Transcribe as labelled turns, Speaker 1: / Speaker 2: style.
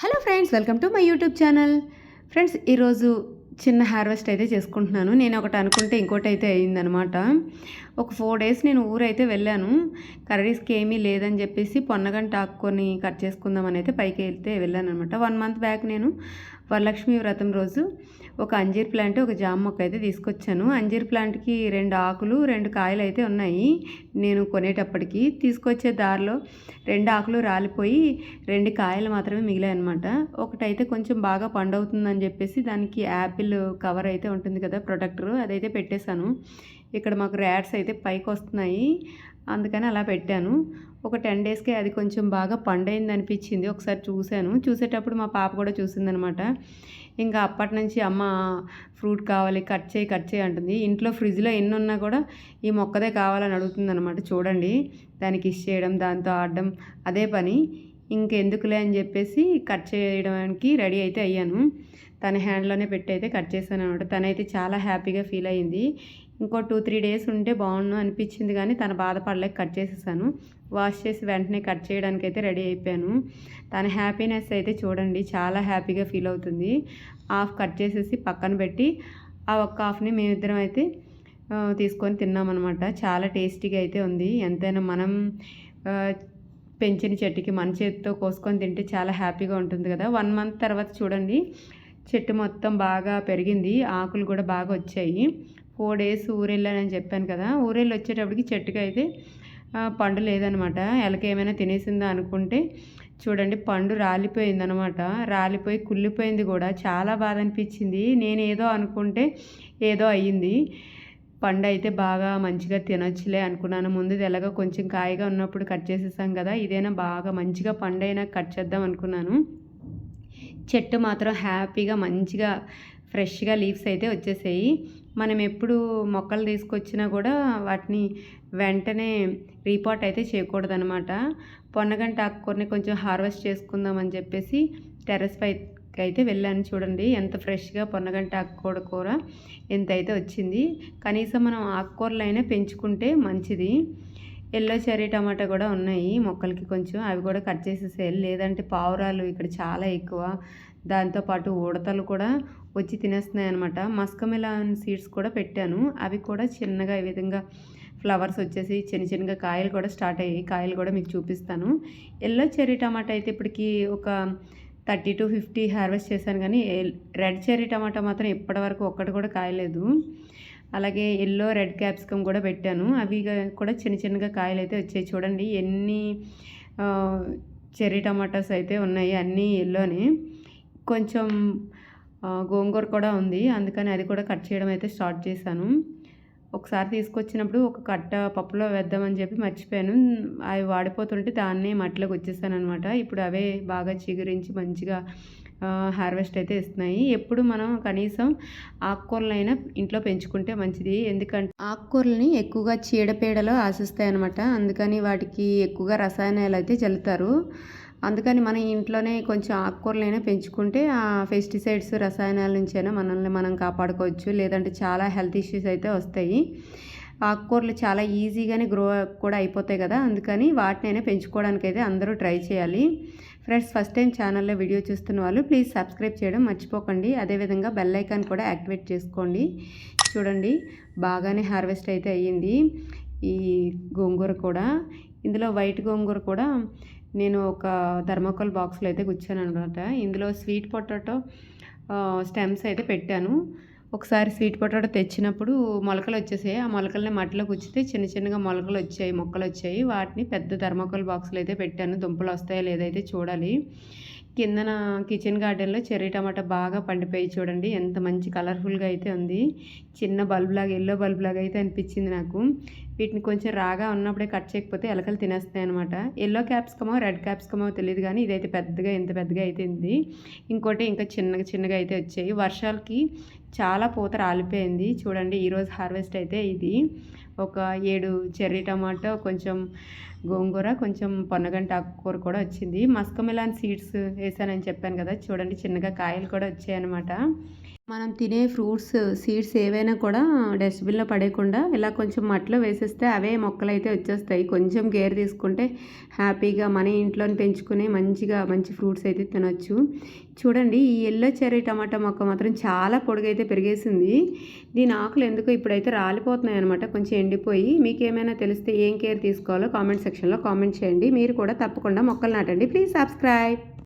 Speaker 1: Hello friends welcome to my YouTube channel. Friends ఈరోజు చిన్న harvest అయితే చేసుకుంటున్నాను. నేను ఒకటి అనుకుంటే ఇంకోటి అయితే అయిందనమాట ఒక ఫోర్ డేస్ నేను ఊరైతే వెళ్ళాను. కర్రీస్కి ఏమీ లేదని చెప్పేసి పొన్నగంట ఆకుకొని కట్ చేసుకుందామని అయితే పైకి వెళ్తే వెళ్ళాను అనమాట వన్ మంత్ బ్యాక్ నేను వరలక్ష్మి వ్రతం రోజు ఒక అంజీర్ ప్లాంట్ ఒక జామ మొక్క అయితే తీసుకొచ్చాను. అంజీర్ ప్లాంట్కి రెండు ఆకులు రెండు కాయలు అయితే ఉన్నాయి. నేను కొనేటప్పటికి తీసుకొచ్చే దారిలో రెండు ఆకులు రాలిపోయి రెండు కాయలు మాత్రమే మిగిలాయి అనమాట ఒకటైతే కొంచెం బాగా పండవుతుందని చెప్పేసి దానికి యాపిల్ కవర్ అయితే ఉంటుంది కదా ప్రొటెక్టర్ అదైతే పెట్టేశాను. ఇక్కడ మాకు ర్యాట్స్ అయితే పైకి వస్తున్నాయి అందుకని అలా పెట్టాను. ఒక టెన్ డేస్కి అది కొంచెం బాగా పండైంది అనిపించింది ఒకసారి చూశాను. చూసేటప్పుడు మా పాప కూడా చూసిందనమాట. ఇంకా అప్పటి నుంచి అమ్మ ఫ్రూట్ కావాలి కట్ చేయి కట్ చేయి అంటుంది. ఇంట్లో ఫ్రిడ్జ్లో ఎన్ని ఉన్నా కూడా ఈ మొక్కదే కావాలని అడుగుతుంది అనమాట చూడండి దానికి ఇష్ చేయడం దాంతో ఆడడం అదే పని. ఇంకెందుకులే అని చెప్పేసి కట్ చేయడానికి రెడీ అయితే అయ్యాను. తన హ్యాండ్లోనే పెట్టి అయితే కట్ చేశాను అనమాట తనైతే చాలా హ్యాపీగా ఫీల్ అయ్యింది. ఇంకో టూ త్రీ డేస్ ఉంటే బాగుండు అనిపించింది కానీ తన బాధపడలేక కట్ చేసేసాను. వాష్ చేసి వెంటనే కట్ చేయడానికి అయితే రెడీ అయిపోయాను. తన హ్యాపీనెస్ అయితే చూడండి చాలా హ్యాపీగా ఫీల్ అవుతుంది. హాఫ్ కట్ చేసేసి పక్కన పెట్టి ఆ ఒక్క హాఫ్ని మేమిద్దరం అయితే తీసుకొని తిన్నామన్నమాట. చాలా టేస్టీగా అయితే ఉంది. ఎంతైనా మనం పెంచిన చెట్టుకి మన చేతితో కోసుకొని తింటే చాలా హ్యాపీగా ఉంటుంది కదా. వన్ మంత్ తర్వాత చూడండి చెట్టు మొత్తం బాగా పెరిగింది. ఆకులు కూడా బాగా వచ్చాయి. ఫోర్ డేస్ ఊరెళ్ళానని చెప్పాను కదా ఊరెళ్ళి వచ్చేటప్పటికి చెట్టుకి అయితే పండు లేదనమాట. ఎలక ఏమైనా తినేసిందా అనుకుంటే చూడండి పండు రాలిపోయిందనమాట. రాలిపోయి కుళ్ళిపోయింది కూడా. చాలా బాధ అనిపించింది. నేను ఏదో అనుకుంటే ఏదో అయ్యింది. పండు అయితే బాగా మంచిగా తినొచ్చులే అనుకున్నాను. ముందు ఎలాగో కొంచెం కాయగా ఉన్నప్పుడు కట్ చేసేసాం కదా ఇదైనా బాగా మంచిగా పండు అయినా కట్ చేద్దాం అనుకున్నాను. చెట్టు మాత్రం హ్యాపీగా మంచిగా ఫ్రెష్గా లీవ్స్ అయితే వచ్చేసాయి. మనం ఎప్పుడు మొక్కలు తీసుకొచ్చినా కూడా వాటిని వెంటనే రీపాట్ అయితే చేయకూడదనమాట పొన్నగంట ఆకుకూరని కొంచెం హార్వెస్ట్ చేసుకుందామని చెప్పేసి టెర్రస్ పైకి అయితే వెళ్ళాను చూడండి. ఎంత ఫ్రెష్గా పొన్నగంట ఆకుకూర కూర ఎంత అయితే వచ్చింది. కనీసం మనం ఆకుకూరలైనా పెంచుకుంటే మంచిది. ఎల్లో చెర్రీ టమాటా కూడా ఉన్నాయి మొక్కలకి కొంచెం. అవి కూడా కట్ చేసేసేయాలి. లేదంటే పావురాలు ఇక్కడ చాలా ఎక్కువ. దాంతోపాటు ఉడతలు కూడా వచ్చి తినేస్తున్నాయి అనమాట మస్కమిలాన్ సీడ్స్ కూడా పెట్టాను. అవి కూడా చిన్నగా ఈ విధంగా ఫ్లవర్స్ వచ్చేసి చిన్న చిన్నగా కాయలు కూడా స్టార్ట్ అయ్యాయి. కాయలు కూడా మీకు చూపిస్తాను. ఎల్లో చెర్రీ టమాటా అయితే ఇప్పటికి ఒక థర్టీ టు ఫిఫ్టీ హార్వెస్ట్ చేశాను కానీ రెడ్ చెర్రీ టమాటా మాత్రం ఇప్పటివరకు ఒక్కటి కూడా కాయలేదు. అలాగే ఎల్లో రెడ్ క్యాప్సికమ్ కూడా పెట్టాను. అవి కూడా చిన్న చిన్నగా కాయలు అయితే వచ్చాయి. చూడండి ఎన్ని చెర్రీ టమాటాస్ అయితే ఉన్నాయి అన్నీ ఎల్లోనే కొంచెం గోంగూర కూడా ఉంది. అందుకని అది కూడా కట్ చేయడం అయితే స్టార్ట్ చేశాను. ఒకసారి తీసుకొచ్చినప్పుడు ఒక కట్ట పప్పులో వేద్దామని చెప్పి మర్చిపోయాను. అవి వాడిపోతుంటే దాన్నే మట్టిలోకి వచ్చేసాను అనమాట ఇప్పుడు అవే బాగా చిగురించి మంచిగా హార్వెస్ట్ అయితే ఇస్తున్నాయి. ఎప్పుడు మనం కనీసం ఆకుకూరలైనా ఇంట్లో పెంచుకుంటే మంచిది. ఎందుకంటే ఆకుకూరలని ఎక్కువగా చీడపీడలు ఆశిస్తాయి అనమాట అందుకని వాటికి ఎక్కువగా రసాయనాలు అయితే చల్లుతారు. అందుకని మన ఇంట్లోనే కొంచెం ఆకుకూరలైనా పెంచుకుంటే ఆ పెస్టిసైడ్స్ రసాయనాల నుంచైనా మనల్ని మనం కాపాడుకోవచ్చు. లేదంటే చాలా హెల్త్ ఇష్యూస్ అయితే వస్తాయి. ఆకుకూరలు చాలా ఈజీగానే గ్రో కూడా అయిపోతాయి కదా. అందుకని వాటినైనా పెంచుకోవడానికి అయితే అందరూ ట్రై చేయాలి. ఫ్రెండ్స్ ఫస్ట్ టైం ఛానల్లో వీడియో చూస్తున్న వాళ్ళు ప్లీజ్ సబ్స్క్రైబ్ చేయడం మర్చిపోకండి. అదేవిధంగా బెల్ ఐకాన్ కూడా యాక్టివేట్ చేసుకోండి. చూడండి బాగానే హార్వెస్ట్ అయితే అయ్యింది ఈ గోంగూర కూడా. ఇందులో వైట్ గోంగూర కూడా నేను ఒక థర్మోకోల్ బాక్స్లో అయితే కూర్చాను అనమాట ఇందులో స్వీట్ పొటాటో స్టెమ్స్ అయితే పెట్టాను. ఒకసారి స్వీట్ పొటాటో తెచ్చినప్పుడు మొలకలు వచ్చేసాయి. ఆ మొలకల్ని మట్టిలో గుచ్చితే చిన్న చిన్నగా మొలకలు వచ్చాయి మొక్కలు వచ్చాయి. వాటిని పెద్ద థర్మాకోల్ బాక్స్లో అయితే పెట్టాను. దుంపలు వస్తాయో లేదైతే చూడాలి. కిందన కిచెన్ గార్డెన్లో చెర్రీ టమాటా బాగా పండిపోయి చూడండి. ఎంత మంచి కలర్ఫుల్గా అయితే ఉంది. చిన్న బల్బ్ లాగా ఎల్లో బల్బ్ లాగా అయితే అనిపించింది నాకు. వీటిని కొంచెం రాగా ఉన్నప్పుడే కట్ చేయకపోతే ఎలకలు తినేస్తాయి అనమాట ఎల్లో క్యాప్సికమో రెడ్ క్యాప్సికమో తెలియదు కానీ ఇదైతే పెద్దగా ఎంత పెద్దగా అయితే ఉంది. ఇంకోటి ఇంకా చిన్నగా చిన్నగా అయితే వచ్చాయి. వర్షాలకి చాలా పూత రాలిపోయింది. చూడండి ఈరోజు హార్వెస్ట్ అయితే ఇది. ఒక ఏడు చెర్రీ టమాటో కొంచెం గోంగూర కొంచెం పొన్నగంట ఆకుకూర కూడా వచ్చింది. మస్కమిలాన్ సీడ్స్ వేసానని చెప్పాను కదా. చూడండి చిన్నగా కాయలు కూడా వచ్చాయి అనమాట మనం తినే ఫ్రూట్స్ సీడ్స్ ఏవైనా కూడా డస్ట్బిన్లో పడేయకుండా ఇలా కొంచెం మట్టిలో వేసేస్తే అవే మొక్కలు అయితే వచ్చేస్తాయి. కొంచెం కేర్ తీసుకుంటే హ్యాపీగా మన ఇంట్లోని పెంచుకునే మంచిగా మంచి ఫ్రూట్స్ అయితే తినొచ్చు. చూడండి ఈ ఎల్లో చెర్రీ టమాటా మొక్క మాత్రం చాలా పొడుగైతే పెరిగేసింది. దీని ఆకులు ఎందుకో ఇప్పుడైతే రాలిపోతున్నాయి అనమాట కొంచెం ఎండిపోయి. మీకు ఏమైనా తెలిస్తే ఏం కేర్ తీసుకోవాలో కామెంట్ సెక్షన్లో కామెంట్ చేయండి. మీరు కూడా తప్పకుండా మొక్కలు నాటండి. Please subscribe.